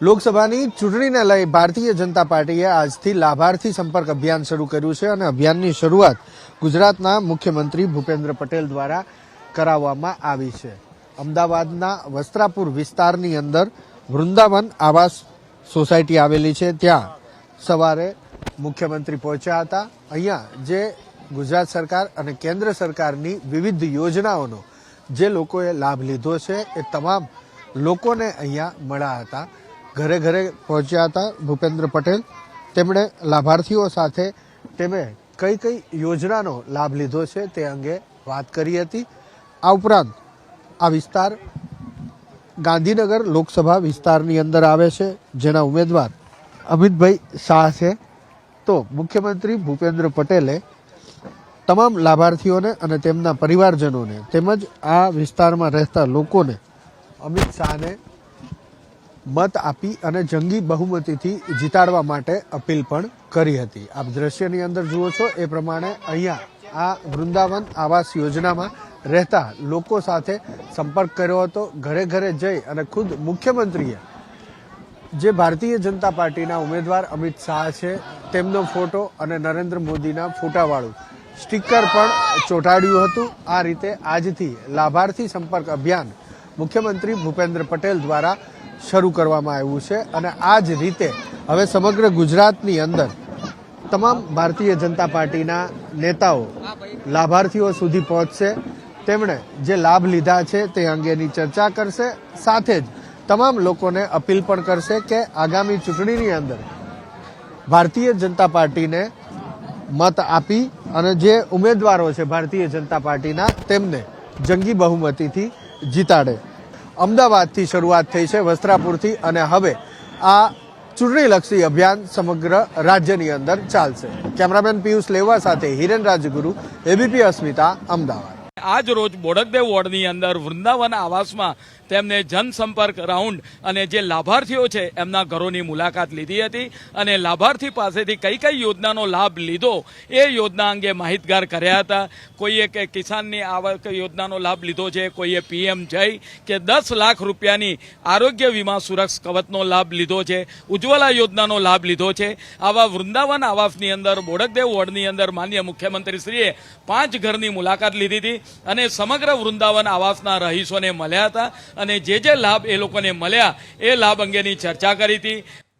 લોકસભાની ચૂંટણીને લઈ ભારતીય જનતા પાર્ટીએ આજથી લાભાર્થી સંપર્ક અભિયાન શરૂ કર્યું છે અને અભિયાનની શરૂઆત ગુજરાતના મુખ્યમંત્રી ભૂપેન્દ્ર પટેલ દ્વારા કરાવવામાં આવી છે. અમદાવાદના વસ્ત્રાપુર વિસ્તારની અંદર વૃંદાવન આવાસ સોસાયટી આવેલી છે. ત્યાં સવારે મુખ્યમંત્રી પહોંચ્યા હતા. અહીંયા જે ગુજરાત સરકાર અને કેન્દ્ર સરકારની વિવિધ યોજનાઓનો જે લોકોએ લાભ લીધો છે, એ તમામ લોકોને અહીંયા મળ્યા હતા. ઘરે ઘરે પહોંચ્યા હતા ભૂપેન્દ્ર પટેલ. તેમણે લાભાર્થીઓ સાથે તેમણે કઈ કઈ યોજનાનો લાભ લીધો છે તે અંગે વાત કરી હતી. આ ઉપરાંત આ વિસ્તાર ગાંધીનગર લોકસભા વિસ્તારની અંદર આવે છે, જેના ઉમેદવાર અમિતભાઈ શાહ છે. તો મુખ્યમંત્રી ભૂપેન્દ્ર પટેલે તમામ લાભાર્થીઓને અને તેમના પરિવારજનોને તેમજ આ વિસ્તારમાં રહેતા લોકોને અમિત શાહને મત આપી અને જંગી બહુમતીથી જીતાડવા માટે અપીલ પણ કરી હતી. આપ દ્રશ્યની અંદર જુઓ છો, એ પ્રમાણે અહીંયા આ વૃંદાવન આવાસ યોજનામાં રહેતા લોકો સાથે સંપર્ક કર્યો હતો. ઘરે ઘરે જઈ અને ખુદ મુખ્યમંત્રીએ જે ભારતીય જનતા પાર્ટીના ઉમેદવાર અમિત શાહ છે, તેમનો ફોટો અને નરેન્દ્ર મોદીના ફોટાવાળું સ્ટીકર પણ ચોંટાડ્યું હતું. આ રીતે આજથી લાભાર્થી સંપર્ક અભિયાન મુખ્યમંત્રી ભૂપેન્દ્ર પટેલ દ્વારા શરૂ કરવામાં આવ્યું છે અને આ જ રીતે હવે સમગ્ર ગુજરાતની અંદર તમામ ભારતીય જનતા પાર્ટીના નેતાઓ લાભાર્થીઓ સુધી પહોંચશે. તેમણે જે લાભ લીધા છે તે અંગેની ચર્ચા કરશે. સાથે જ તમામ લોકોને અપીલ પણ કરશે કે આગામી ચૂંટણીની અંદર ભારતીય જનતા પાર્ટીને મત આપી અને જે ઉમેદવારો છે ભારતીય જનતા પાર્ટીના તેમને જંગી બહુમતીથી જીતાડે. અમદાવાદથી શરૂઆત થઈ છે વસ્ત્રાપુરથી અને હવે આ ચૂંટણીલક્ષી અભિયાન સમગ્ર રાજ્યની અંદર ચાલશે. કેમેરામેન પિયુષ લેવા સાથે હિરેન રાજગુરુ, એબીપી અસ્મિતા, અમદાવાદ. આજ રોજ બોડકદેવ વોર્ડની અંદર વૃંદાવન આવાસમાં તેમને જનસંપર્ક રાઉન્ડ અને જે લાભાર્થીઓ છે, એમના ઘરોની મુલાકાત લીધી હતી અને લાભાર્થી પાસેથી કઈ કઈ યોજનાનો લાભ લીધો એ યોજના અંગે માહિતગાર કર્યા હતા. કોઈએ કે કિસાનની આવક યોજનાનો લાભ લીધો છે, કોઈએ પીએમ જય કે દસ લાખ રૂપિયાની આરોગ્ય વીમા સુરક્ષ કવચનો લાભ લીધો છે, ઉજ્જવલા યોજનાનો લાભ લીધો છે. આવા વૃંદાવન આવાસની અંદર, બોડકદેવ વોર્ડની અંદર માન્ય મુખ્યમંત્રીશ્રીએ પાંચ ઘરની મુલાકાત લીધી હતી. અને સમગ્ર વૃંદાવન આવાસના રહીશોને મળ્યા હતા અને જે જે લાભ એ લોકોને મળ્યા એ લાભ અંગેની ચર્ચા કરી હતી.